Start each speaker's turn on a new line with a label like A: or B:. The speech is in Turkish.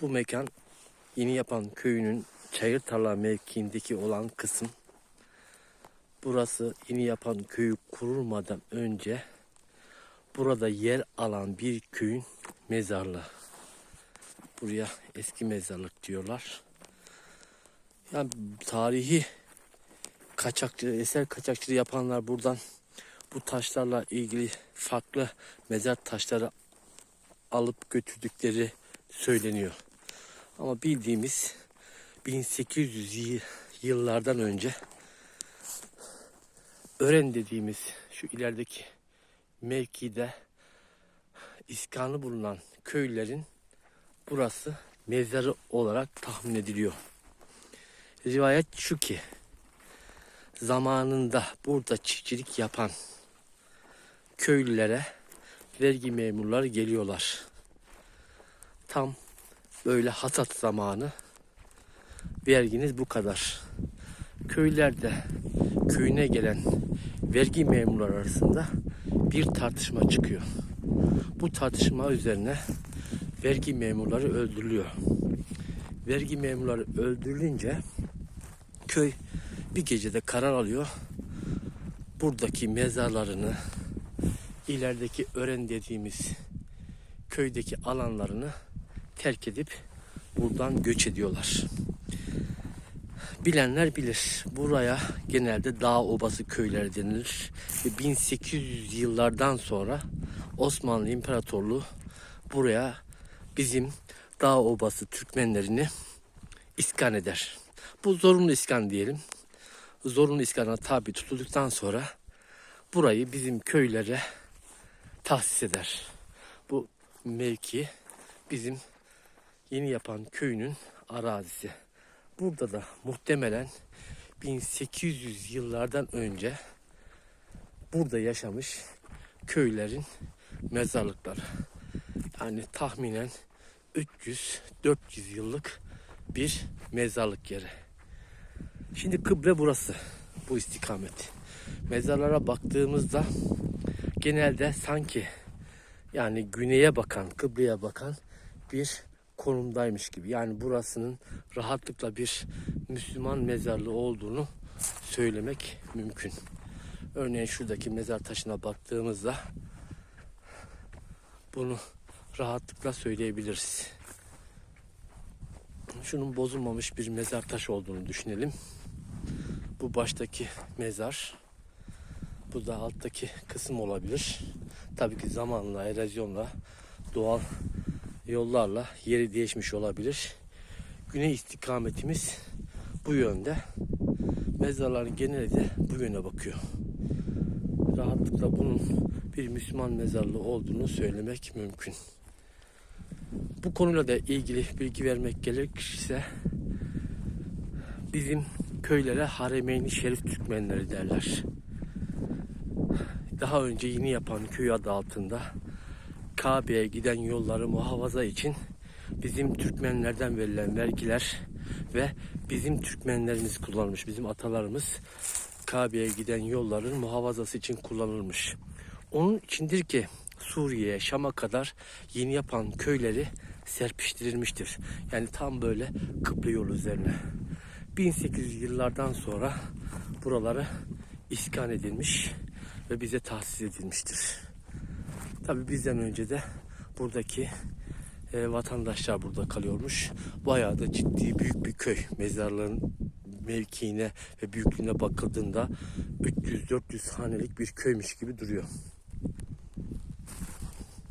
A: Bu mekan Yeni Yapan köyünün Çayır Tarla mevkiindeki olan kısım. Burası Yeni Yapan köyü kurulmadan önce burada yer alan bir köyün mezarlığı. Buraya eski mezarlık diyorlar. Yani tarihi kaçakçı, eser kaçakçılığı yapanlar buradan bu taşlarla ilgili farklı mezar taşları alıp götürdükleri söyleniyor. Ama bildiğimiz 1800 yı- yıllardan önce Ören dediğimiz şu ilerideki mevkide iskanı bulunan köylerin burası mezarı olarak tahmin ediliyor. Rivayet şu ki zamanında burada çiftçilik yapan köylülere vergi memurları geliyorlar. Tam böyle hasat zamanı verginiz bu kadar. Köylerde köyüne gelen vergi memurları arasında bir tartışma çıkıyor. Bu tartışma üzerine vergi memurları öldürülüyor. Vergi memurları öldürülünce köy bir gecede karar alıyor. Buradaki mezarlarını ilerideki ören dediğimiz köydeki alanlarını terk edip buradan göç ediyorlar. Bilenler bilir. Buraya genelde dağ obası köyleri denilir. Ve 1800 yıllardan sonra Osmanlı İmparatorluğu buraya bizim dağ obası Türkmenlerini iskan eder. Bu zorunlu iskan diyelim. Zorunlu iskana tabi tutulduktan sonra burayı bizim köylere tahsis eder. Bu mevki bizim yeni yapan köyünün arazisi. Burada da muhtemelen 1800 yıllardan önce burada yaşamış köylerin mezarlıkları. Yani tahminen 300-400 yıllık bir mezarlık yeri. Şimdi kıble burası. Bu istikamet. Mezarlara baktığımızda genelde sanki yani güneye bakan, kıbleye bakan bir konumdaymış gibi. Yani burasının rahatlıkla bir Müslüman mezarlığı olduğunu söylemek mümkün. Örneğin şuradaki mezar taşına baktığımızda bunu rahatlıkla söyleyebiliriz. Şunun bozulmamış bir mezar taşı olduğunu düşünelim. Bu baştaki mezar. Bu da alttaki kısım olabilir. Tabii ki zamanla, erozyonla, doğal yollarla yeri değişmiş olabilir. Güney istikametimiz bu yönde. Mezarların geneli de bu yöne bakıyor. Rahatlıkla bunun bir Müslüman mezarlığı olduğunu söylemek mümkün. Bu konuyla da ilgili bilgi vermek gerekirse bizim köylere Haremeyn-i Şerif Türkmenleri derler. Daha önce yeni yapan köy adı altında Kabe'ye giden yolları muhafaza için bizim Türkmenlerden verilen vergiler ve bizim Türkmenlerimiz kullanmış, bizim atalarımız Kabe'ye giden yolların muhafazası için kullanılmış. Onun içindir ki Suriye'ye, Şam'a kadar yeni yapan köyleri serpiştirilmiştir. Yani tam böyle kıble yolu üzerine. 1800 yıllardan sonra buraları iskan edilmiş ve bize tahsis edilmiştir. Tabi bizden önce de buradaki e, vatandaşlar burada kalıyormuş. Bayağı da ciddi büyük bir köy. Mezarlığın mevkiine ve büyüklüğüne bakıldığında 300-400 hanelik bir köymüş gibi duruyor.